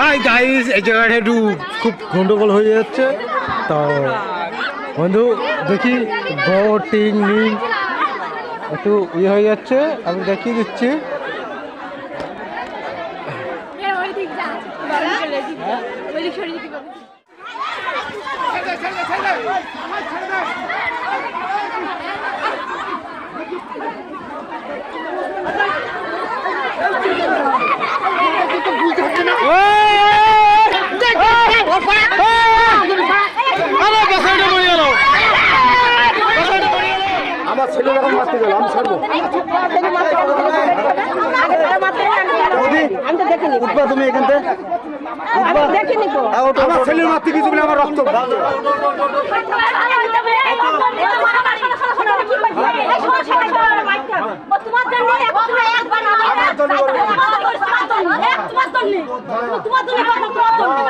Hi guys এই জায়গাটা একটু খুব গন্ডগোল হয়ে যাচ্ছে। তো, বন্ধু, দেখি বোটিং নিং একটু ইয়ে হয়ে যাচ্ছে। আমি দেখিয়ে দিচ্ছি আমার ছেলে যখন মারতে গেল আমি ছাড়বো তো দেখিনি উঠবা তুমি এখান থেকে আমি দেখিনি তো আমার ছেলের মারতে কিছু আমার রক্ত তোমার জন্য একবার তোমার জন্য তোমার জন্য তোমার জন্য